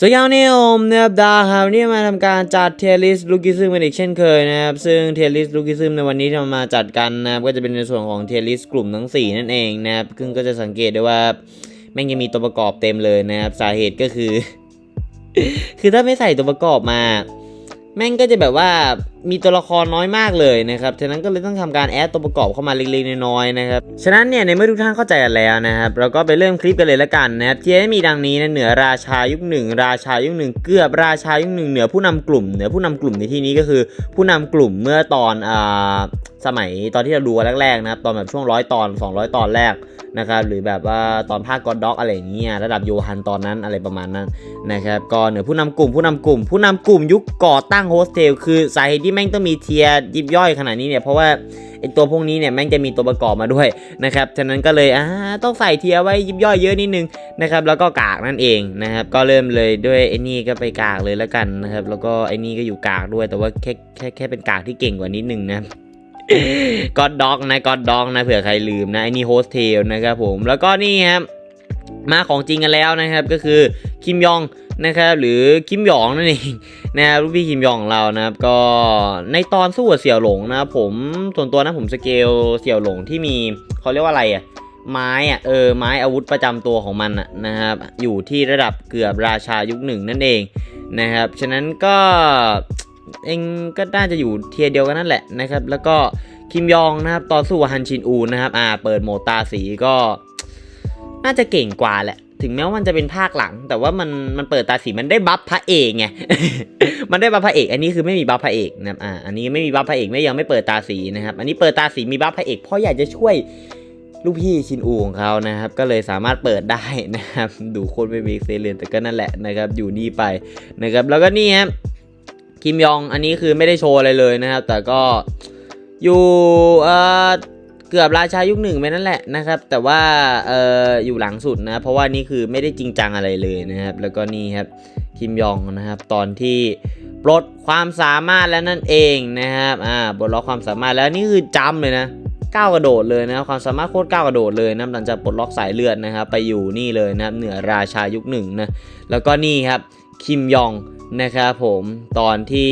สวัสดีครับนี่ผมนะครับดาครับนี่มาทำการจัดเทลิสลูกิซึมกันอีกเช่นเคยนะครับ ซึ่งเทลิสลูกิซึมในวันนี้ที่เรามาจัดกันนะครับก็จะเป็นในส่วนของเทลิสกลุ่มทั้ง 4 นั่นเองนะครับซึ่งก็จะสังเกตได้ว่าแม่งยังมีตัวประกอบเต็มเลยนะครับ สาเหตุก็คือ คือถ้าไม่ใส่ตัวประกอบมา แม่งก็จะแบบว่ามีตัวละครน้อยมากเลยนะครับ ฉะนั้นก็เลยต้องทำการแอดตัวประกอบเข้ามาเล็กๆน้อยๆนะครับ ฉะนั้นเนี่ยในเมื่อทุกท่านเข้าใจกันแล้วนะครับ เราก็ไปเริ่มคลิปกันเลยละกันนะครับที่ให้มีดังนี้นะเหนือราชายุคหนึ่งราชายุคหนึ่งเกือบราชายุคหนึ่งเหนือผู้นำกลุ่ม เหนือผู้นำกลุ่มในที่นี้ก็คือผู้นำกลุ่มเมื่อตอนอ่าสมัยตอนที่เราดูแรกๆนะครับตอนแบบช่วงร้อยตอน 200 ตอนแรก นะครับหรือแบบว่าตอนภาคกอดด็อกอะไรอย่างเงี้ยระดับโยฮันตอนนั้นอะไรประมาณนั้นนะครับก็เหนือผู้นำกลุ่มผู้นำกลุ่ม ผู้นำกลุ่มยุคก่อตั้งโฮสเทลคือสาเหตุที่แม่งต้องมีเทียร์ยิบย่อยขนาดนี้เนี่ยเพราะว่าไอตัวพวกนี้เนี่ยแม่งจะมีตัวประกอบมาด้วยนะครับ ฉะนั้นก็เลยอ่าต้องใส่เทียร์ไว้ยิบย่อยเยอะนิดนึงนะครับ แล้วก็กากนั่นเองนะครับ ก็เริ่มเลยด้วยไอ้นี่ก็ไปกากเลยแล้วกันนะครับ แล้วก็ไอ้นี่ก็อยู่กากด้วย แต่ว่าแค่แค่แค่เป็นกากที่เก่งกว่านิดนึงนะ ก็อดด็อกนะก็อดด็อกนะเผื่อใครลืมนะไอ้นี่โฮสเทลนะครับผมแล้วก็นี่ครับมาของจริงกันแล้วนะครับก็คือคิมยองนะครับหรือคิมหยองนั่นเองนะครับลูกพี่คิมยองเรานะครับ ก็ในตอนสู้กับเสี่ยวหลงนะผมส่วนตัวนะผมสเกลเสี่ยวหลงที่มีเขาเรียกว่าอะไรอะไม้อะเออไม้อาวุธประจำตัวของมันอะนะครับอยู่ที่ระดับเกือบราชายุคหนึ่งนั่นเองนะครับฉะนั้นก็ เองก็น่าจะอยู่เทียเดียวกันนั่นแหละนะครับ แล้วก็คิมยองนะครับตอนสู้กับฮันชินอูนะครับ อ่า เปิดโหมดตาสีก็ น่าจะเก่งกว่าแหละ ถึงแม้ว่ามันจะเป็นภาคหลัง แต่ว่ามันมันเปิดตาสีมันได้บัฟพระเอกไง มันได้บัฟพระเอก อันนี้คือไม่มีบัฟพระเอกนะครับ อ่า อันนี้ไม่มีบัฟพระเอกไม่ยังไม่เปิดตาสีนะครับ อันนี้เปิดตาสีมีบัฟพระเอกเพราะอยากจะช่วยลูกพี่ชินอูของเขานะครับ ก็เลยสามารถเปิดได้นะครับ ดูโคตรไม่มีเซเลนแต่ก็นั่นแหละนะครับ อยู่นี่ไปนะครับ แล้วก็นี่ครับ คิมยองอันนี้คือไม่ได้โชว์อะไรเลยนะครับ แต่ก็อยู่เอ่อเกือบราชายุคหนึ่งไปนั่นแหละนะครับ แต่ว่าเอ่ออยู่หลังสุดนะ เพราะว่านี่คือไม่ได้จริงจังอะไรเลยนะครับ แล้วก็นี่ครับคิมยองนะครับ ตอนที่ปลดความสามารถแล้วนั่นเองนะครับอ่าปลดล็อกความสามารถแล้วนี่คือจำเลยนะก้าวกระโดดเลยนะคความสามารถโคตรก้าวกระโดดเลยนะหลังจากปลดล็อกสายเลือดนะครับไปอยู่นี่เลยนะครับเหนือราชายุคหนึ่งนะแล้วก็นี่ครับคิมยอง นะครับผมตอนที่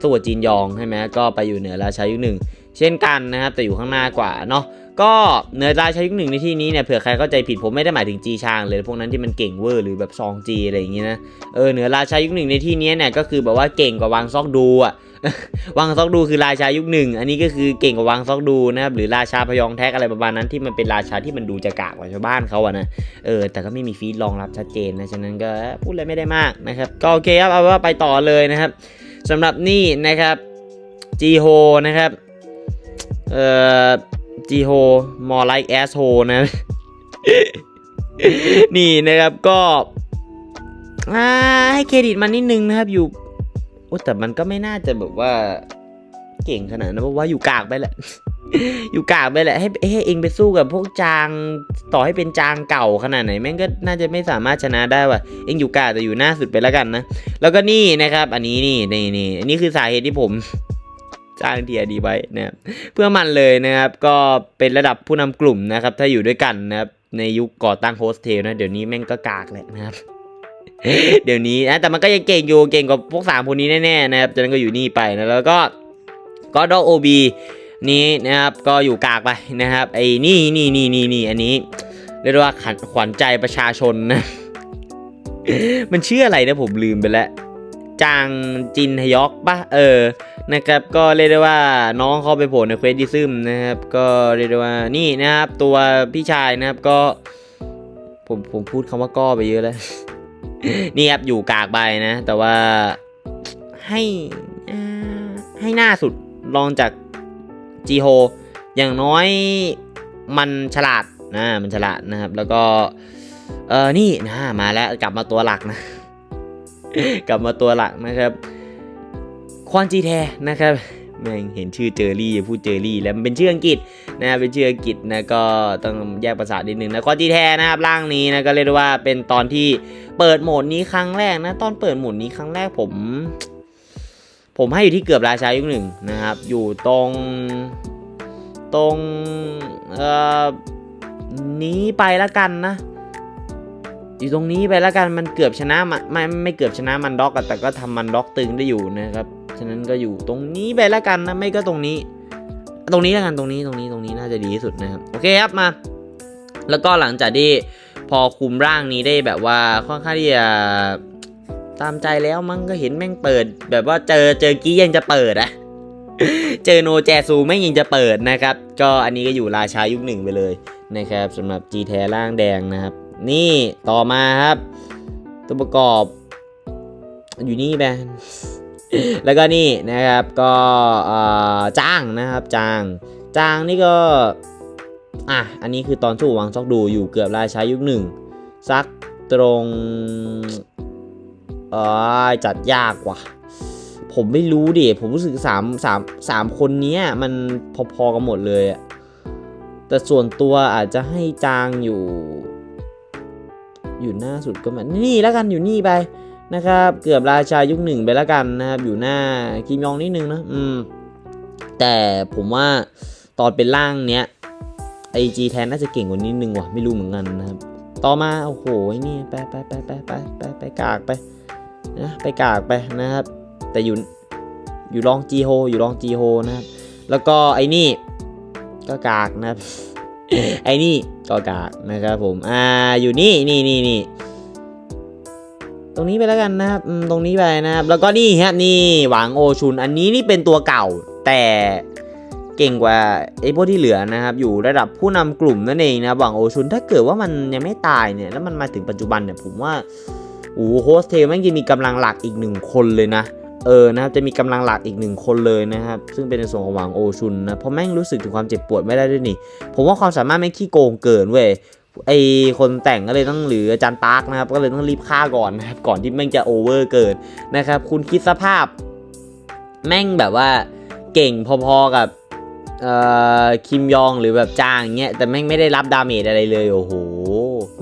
สู้กับจีนยองใช่ไหมก็ไปอยู่เหนือราชายุคหนึ่งเช่นกันนะครับแต่อยู่ข้างหน้ากว่าเนาะก็เหนือราชายุคหนึ่งในที่นี้เนี่ยเผื่อใครเข้าใจผิดผมไม่ได้หมายถึงจีชางเลยพวกนั้นที่มันเก่งเวอร์หรือแบบซองจีอะไรอย่างงี้นะเออเหนือราชายุคหนึ่งในที่นี้เนี่ยก็คือแบบว่าเก่งกว่าวางซอกดูอะ วางซอกดูคือราชายุคหนึ่ง อันนี้ก็คือเก่งกว่าวางซอกดูนะครับ หรือราชาพยองแท็กอะไรประมาณนั้นที่มันเป็นราชาที่มันดูจะกากกว่าชาวบ้านเขาอะนะ เออ แต่ก็ไม่มีฟีดรองรับชัดเจนนะ ฉะนั้นก็พูดอะไรไม่ได้มากนะครับ ก็โอเคครับ เอาว่าไปต่อเลยนะครับสำหรับนี่นะครับจีโฮนะครับ เอ่อจีโฮ more like asshole นะ นี่นะครับก็ให้เครดิตมันนิดนึงนะครับอยู่ แต่มันก็ไม่น่าจะแบบว่าเก่งขนาดนั้นเพราะว่าอยู่กากไปแหละ อยู่กากไปแหละให้ให้เองไปสู้กับพวกจางต่อให้เป็นจางเก่าขนาดไหนแม่งก็น่าจะไม่สามารถชนะได้ว่ะเองอยู่กากแต่อยู่หน้าสุดไปแล้วกันนะแล้วก็นี่นะครับ อันนี้นี่นี่นี่อันนี้คือสาเหตุที่ผมจ้างเทียดีไว้นะครับเพื่อมันเลยนะครับ ก็เป็นระดับผู้นำกลุ่มนะครับ ถ้าอยู่ด้วยกันนะครับในยุคก่อตั้งโฮสเทลนะเดี๋ยวนี้แม่งก็กากแหละนะครับ เดี๋ยวนี้นะแต่มันก็ยังเก่งอยู่เก่งกว่าพวกสามคนนี้แน่ๆนะครับจากนั้นก็อยู่นี่ไปนะแล้วก็ก็ดอกโอบีนี้นะครับก็อยู่กากไปนะครับไอ้นี่นี่นี่นี่นี่อันนี้เรียกว่าขันขวัญใจประชาชนนะมันชื่ออะไรนะผมลืมไปแล้วจางจินฮยอกปะเออนะครับก็เรียกได้ว่าน้องเขาไปโผล่ในเควสดิซึมนะครับก็เรียกได้ว่านี่นะครับตัวพี่ชายนะครับก็ผมผมพูดคำว่าก็ไปเยอะแล้ว นี่ครับอยู่กากใบนะ แต่ว่าให้ให้หน้าสุดลองจากจีโฮอย่างน้อยมันฉลาดนะมันฉลาดนะครับ แล้วก็เออนี่นะมาแล้วกลับมาตัวหลักนะ กลับมาตัวหลักนะครับ ควอนจีแทนะครับแม่งเห็นชื่อเจอรี่พูดเจอรี่แล้วมันเป็นชื่ออังกฤษ นะเป็นชื่ออังกฤษนะก็ต้องแยกภาษานิดนึงนะควอนจีแทนะครับร่างนี้นะก็เรียกว่าเป็นตอนที่เปิดโหมดนี้ครั้งแรกนะตอนเปิดโหมดนี้ครั้งแรกผม ผมให้อยู่ที่เกือบราชายุคหนึ่งนะครับ อยู่ตรงตรงเอ่อนี้ไปละกันนะอยู่ตรงนี้ไปแล้วกันมันเกือบชนะมันไม่ไม่เกือบชนะมันด็อกแต่ก็ทำมันด็อกตึงได้อยู่นะครับ ฉะนั้นก็อยู่ตรงนี้ไปแล้วกันนะไม่ก็ตรงนี้ ตรงนี้แล้วกันตรงนี้ตรงนี้ตรงนี้น่าจะดีที่สุดนะครับโอเคครับมา แล้วก็หลังจากที่พอคุมร่างนี้ได้แบบว่าค่อนข้างที่จะตามใจแล้วมั้งก็เห็นแม่งเปิด แบบว่าเจอเจอกี้ยังจะเปิดอะเจอโนแจซูแม่งยังจะเปิดนะครับ ก็อันนี้ก็อยู่ราชายุคหนึ่งไปเลยนะครับสำหรับ G แท้ร่างแดงนะครับ นี่ต่อมาครับ ตัวประกอบอยู่นี่แบน แล้วก็นี่นะครับก็จ้างนะครับจ้างจ้างนี่ก็อะอันนี้คือตอนสู้วังซอกดูอยู่เกือบราชายุคหนึ่งซักตรงเออจัดยากว่ะ ผมไม่รู้ดิผมรู้สึกสามสามสามคนนี้มันพอๆกันหมดเลยอะแต่ส่วนตัวอาจจะให้จางอยู่ อยู่หน้าสุดก็มันนี่แล้วกันอยู่นี่ไป นะครับเกือบราชายุคหนึ่งไปแล้วกันนะครับอยู่หน้าคิมยองนิดนึงนะอืมแต่ผมว่าตอนเป็นร่างเนี้ยไอจีแทนน่าจะเก่งกว่านิดนึงว่ะไม่รู้เหมือนกันนะครับต่อมาโอ้โหไอ้นี่ไปไปไปไปไปไปไปกากไปนะไปกากไปนะครับ แต่อยู่อยู่รองจีโฮอยู่รองจีโฮนะครับแล้วก็ไอ้นี่ก็กากนะครับไอ้นี่ก็กากนะครับผมอ่าอยู่นี่นี่นี่นี่ ตรงนี้ไปแล้วกันนะครับตรงนี้ไปนะครับ แล้วก็นี่ฮะนี่หวังโอชุน อันนี้นี่เป็นตัวเก่า แต่เก่งกว่าไอ้พวกที่เหลือนะครับ อยู่ระดับผู้นำกลุ่มนั่นเองนะหวังโอชุนถ้าเกิดว่ามันยังไม่ตายเนี่ยแล้วมันมาถึงปัจจุบันเนี่ยผมว่าโอ้โหโฮสเทลแม่งจะมีกำลังหลักอีกหนึ่งคนเลยนะเออนะครับจะมีกำลังหลักอีกหนึ่งคนเลยนะครับ ซึ่งเป็นในส่วนของหวังโอชุนนะเพราะแม่งรู้สึกถึงความเจ็บปวดไม่ได้ด้วยนี่ ผมว่าความสามารถแม่งขี้โกงเกินเว้ย ไอคนแต่งก็เลยต้องหรืออาจารย์ปาร์คนะครับ ก็เลยต้องรีบฆ่าก่อนนะครับก่อนที่แม่งจะโอเวอร์เกินนะครับ คุณคิดสภาพ แม่งแบบว่าเก่งพอๆกับอ่อคิมยองหรือแบบจางเงี้ยแต่แม่งไม่ได้รับดาเมจอะไรเลยโอ้โห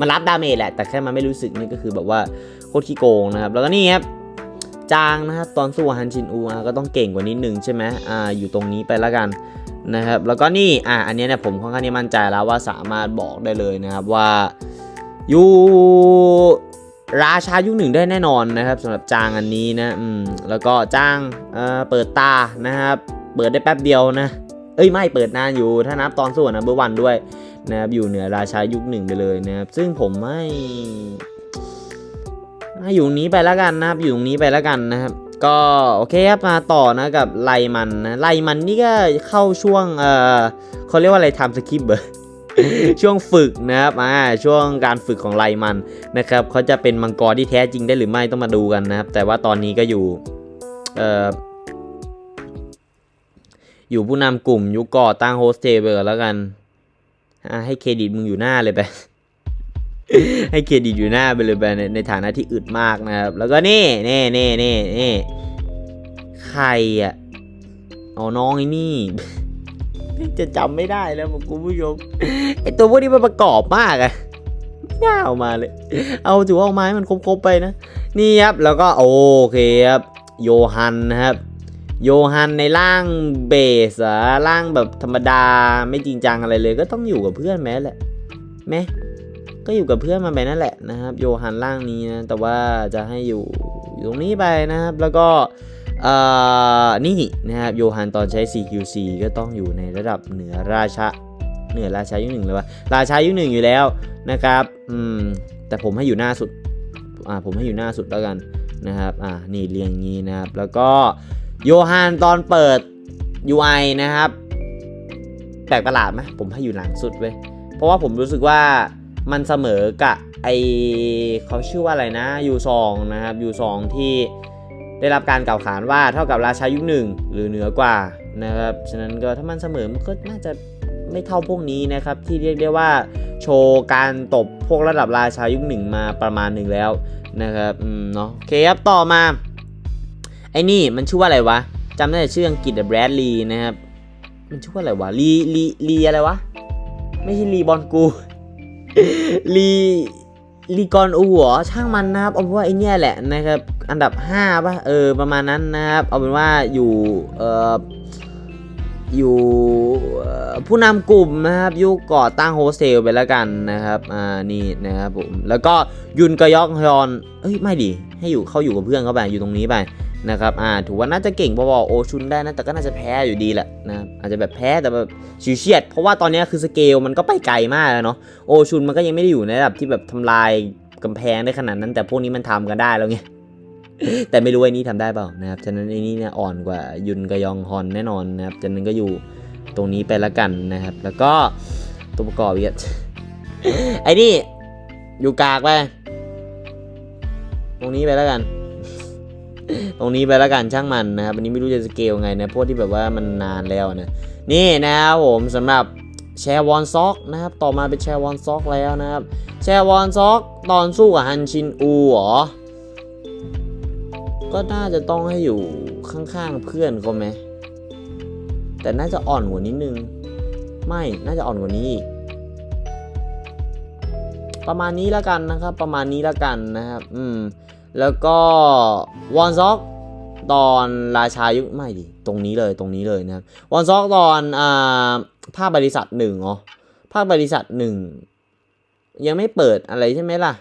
มันรับดาเมจแหละ แต่แค่มันไม่รู้สึกนี่ก็คือแบบว่าโคตรขี้โกงนะครับ แล้วก็นี่ครับจางนะครับตอนสู้ฮันชินอูก็ต้องเก่งกว่านิดนึงใช่ไหมอ่าอยู่ตรงนี้ไปแล้วกัน นะครับแล้วก็นี่อะอันนี้เนี่ยผมค่อนข้างที่มั่นใจแล้วว่าสามารถบอกได้เลยนะครับว่าอยู่ราชายุคหนึ่งได้แน่นอนนะครับสำหรับจางอันนี้นะอืมแล้วก็จ้างเอ่อเปิดตานะครับเปิดได้แป๊บเดียวนะเอ้ยไม่เปิดนานอยู่ถ้านับตอนสู้นะเบอร์วันด้วยนะครับอยู่เหนือราชายุคหนึ่งไปเลยนะครับซึ่งผมไม่ให้อยู่ตรงนี้ไปแล้วกันนะครับอยู่ตรงนี้ไปแล้วกันนะครับ ก็โอเคครับมาต่อนะกับไลมันนะไลมันนี่ก็เข้าช่วงเออเขาเรียกว่าอะไรทำสคริปต์เบอร์ช่วงฝึกนะครับอ่าช่วงการฝึกของไลมันนะครับเขาจะเป็นมังกรที่แท้จริงได้หรือไม่ต้องมาดูกันนะครับ แต่ว่าตอนนี้ก็อยู่เอ่ออยู่ผู้นำกลุ่มยุคก่อตั้งโฮสเทลไปก่อนแล้วกันอ่าให้เครดิตมึงอยู่หน้าเลยไป ให้เครดิตอยู่หน้าไปเลยไปในในฐานะที่อึดมากนะครับ แล้วก็นี่นี่นี่นี่นี่ใครอะเอาน้องไอ้นี่ จะจำไม่ได้แล้วคุณผู้ชมไอตัวพวกนี้มันประกอบมากอะไม่น่าเอามาเลย เอาถือว่าเอามาให้มันครบๆไปนะ นี่ครับแล้วก็โอเคครับ โยฮันนะครับ โยฮันในร่างเบสอะร่างแบบธรรมดาไม่จริงจังอะไรเลย ก็ต้องอยู่กับเพื่อนแม้แหละแม้ ก็อยู่กับเพื่อนมาไปนั่นแหละนะครับโยฮันร่างนี้นะแต่ว่าจะให้อยู่อยู่ตรงนี้ไปนะครับ แล้วก็นี่นะครับโยฮันตอนใช้ CQC ก็ต้องอยู่ในระดับเหนือราชาเหนือราชายุคหนึ่งเลยว่าราชายุคหนึ่งอยู่แล้วนะครับอืมแต่ผมให้อยู่หน้าสุดอ่าผมให้อยู่หน้าสุดแล้วกันนะครับอ่านี่เรียงงี้นะครับ แล้วก็โยฮันตอนเปิด UI นะครับแปลกประหลาดไหมผมให้อยู่หลังสุดเว้ยเพราะว่าผมรู้สึกว่า มันเสมอกับไอเขาชื่อว่าอะไรนะยูซองนะครับยูซองที่ได้รับการกล่าวขานว่าเท่ากับราชายุคหนึ่งหรือเหนือกว่านะครับฉะนั้นก็ถ้ามันเสมอมันก็น่าจะไม่เท่าพวกนี้นะครับ ที่เรียกได้ว่าโชว์การตบพวกระดับราชายุคหนึ่งมาประมาณหนึ่งแล้วนะครับอืมเนาะโอเคครับต่อมาไอ้นี่มันชื่อว่าอะไรวะจำได้แต่ชื่ออังกฤษแบรดลีนะครับมันชื่อว่าอะไรวะลีลีลีอะไรวะไม่ใช่รีบอลกู รีรีกอนอูหรอช่างมันนะครับ เอาเป็นว่าไอเนี้ยแหละนะครับ อันดับ5ป่ะเออประมาณนั้นนะครับ เอาเป็นว่าอยู่เอออยู่ผู้นำกลุ่มนะครับยุคก่อตั้งโฮสเทลไปแล้วกันนะครับอ่านี่นะครับผมแล้วก็ยุนกยอกฮยอนเอ้ยไม่ดิให้อยู่เข้าอยู่กับเพื่อนเขาไปอยู่ตรงนี้ไป นะครับอ่าถือว่าน่าจะเก่งพอๆโอชุนได้นะแต่ก็น่าจะแพ้อยู่ดีแหละนะอาจจะแบบแพ้แต่แบบชิวเฉียด เพราะว่าตอนนี้คือสเกลมันก็ไปไกลมากแล้วเนาะโอชุนมันก็ยังไม่ได้อยู่ในระดับที่แบบทำลายกำแพงได้ขนาดนั้น แต่พวกนี้มันทำกันได้แล้วไงแต่ไม่รู้ไอ้นี้ทำได้เปล่านะครับฉะนั้นไอ้นี้เนี่ยอ่อนกว่ายุนกยองฮอนแน่นอนนะครับฉะนั้นก็อยู่ตรงนี้ไปละกันนะครับ แล้วก็ตัวประกอบอีกไอ้นี่อยู่กากไปตรงนี้ไปแล้วกัน ตรงนี้ไปแล้วกันช่างมันนะครับอันนี้ไม่รู้จะสเกลไงนะพวกที่แบบว่ามันนานแล้วนะนี่นะครับผมสำหรับแชร์วอนซ็อกนะครับต่อมาเป็นแชร์วอนซ็อกแล้วนะครับ แชร์วอนซ็อกตอนสู้กับฮันชินอูเหรอ ก็น่าจะต้องให้อยู่ข้างๆเพื่อนเขาไหมแต่น่าจะอ่อนกว่านิดนึง ไม่น่าจะอ่อนกว่านี้อีกประมาณนี้แล้วกันนะครับ ประมาณนี้แล้วกันนะครับ อืม แล้วก็วอนซ็อกตอนราชายุคไม่ดิตรงนี้เลยตรงนี้เลยนะครับวอนซ็อกตอนอ่าภาคบริษัทหนึ่งเหรอภาคบริษัทหนึ่งยังไม่เปิดอะไรใช่ไหมล่ะ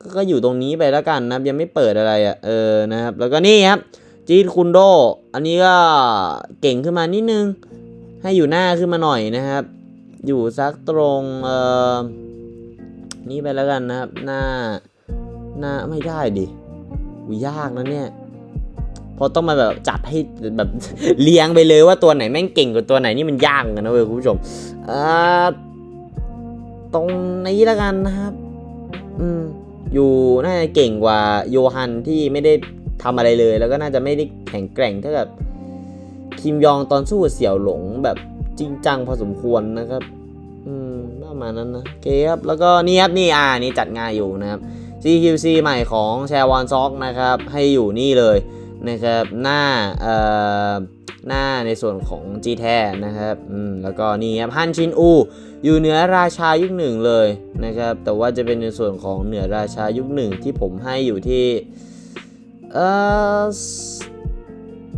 ก็ก็อยู่ตรงนี้ไปแล้วกันนะครับ ยังไม่เปิดอะไรอะ่ะเออนะครับ แล้วก็นี่ครับจีดคุนโด อันนี้ก็เก่งขึ้นมานิดนึง ให้อยู่หน้าขึ้นมาหน่อยนะครับ อยู่สักตรงเอ่อนี่ไปแล้วกันนะครับหน้า น้าไม่ได้ดิอุยยากนะเนี่ยพราะต้องมาแบบจัดให้แบบเลี้ยงไปเลยว่าตัวไหนแม่งเก่งกว่าตัวไหนนี่มันยากกันนะเว้ยคุณผู้ชมอ่อตรงนี้แล้วกันนะครับ อืม อยู่น่าจะเก่งกว่าโยฮันที่ไม่ได้ทำอะไรเลย แล้วก็น่าจะไม่ได้แข็งแกร่งเท่ากับคิมยองตอนสู้เสี่ยวหลงแบบจริงจังพอสมควรนะครับ อืมประมาณนั้นนะโอเคครับ แล้วก็นี่ครับนี่อ่านี่จัดงานอยู่นะครับ CQC ใหม่ของแชร์วอนซ็อกนะครับให้อยู่นี่เลยนะครับหน้าเอ่อหน้าในส่วนของ G แทนะครับอืมแล้วก็นี่ครับฮันชินอู อยู่เหนือราชายุคหนึ่งเลยนะครับแต่ว่าจะเป็นในส่วนของเหนือราชายุคหนึ่งที่ผมให้อยู่ที่เอ่อ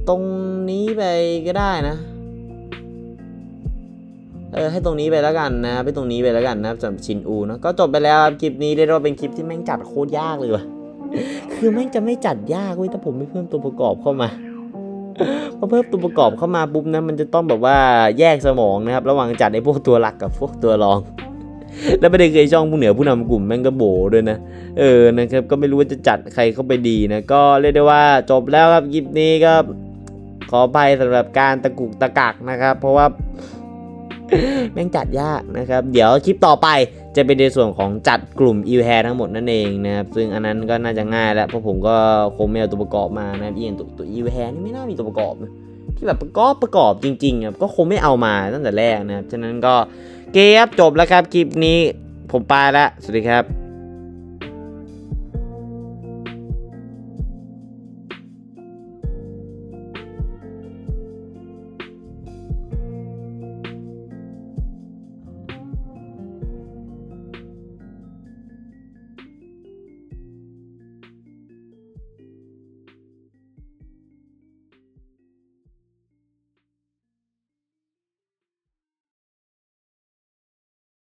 ตรงนี้ไปก็ได้นะ เออให้ตรงนี้ไปแล้วกันนะครับให้ตรงนี้ไปแล้วกันนะครับสำหรับชินอูเนะก็จบไปแล้วครับคลิปนี้เรียกว่าเป็นคลิปที่แม่งจัดโคตรยากเลยว่ะคือแม่งจะไม่จัดยากเว้ยถ้าผมไม่เพิ่มตัวประกอบเข้ามาพอเพิ่มตัวประกอบเข้ามาปุ๊บนะมันจะต้องแบบว่าแยกสมองนะครับ ระหว่างจัดไอ้พวกตัวหลักกับพวกตัวรอง แล้วไม่ได้เคยช่องผู้เหนือผู้นำกลุ่มแม่งก็โบด้วยนะ เออนะครับก็ไม่รู้ว่าจะจัดใครเข้าไปดีนะ ก็เรียกได้ว่าจบแล้วครับคลิปนี้ก็ขอไปสำหรับการตะกุกตะกักนะครับ เพราะว่า แม่งจัดยากนะครับ เดี๋ยวคลิปต่อไปจะเป็นในส่วนของจัดกลุ่ม e w h a i r ทั้งหมดนั่นเองนะครับ ซึ่งอันนั้นก็น่าจะง่ายแล้ว เพราะผมก็คงไม่เอาตัวประกอบมานะครับอีกอย่างตัวตัว e w h a i r นี่ไม่น่ามีตัวประกอบนะที่แบบประกอบประกอบจริงๆครับก็คงไม่เอามาตั้งแต่แรกนะครับ ฉะนั้นก็เกมจบแล้วครับคลิปนี้ผมไปแล้วสวัสดีครับ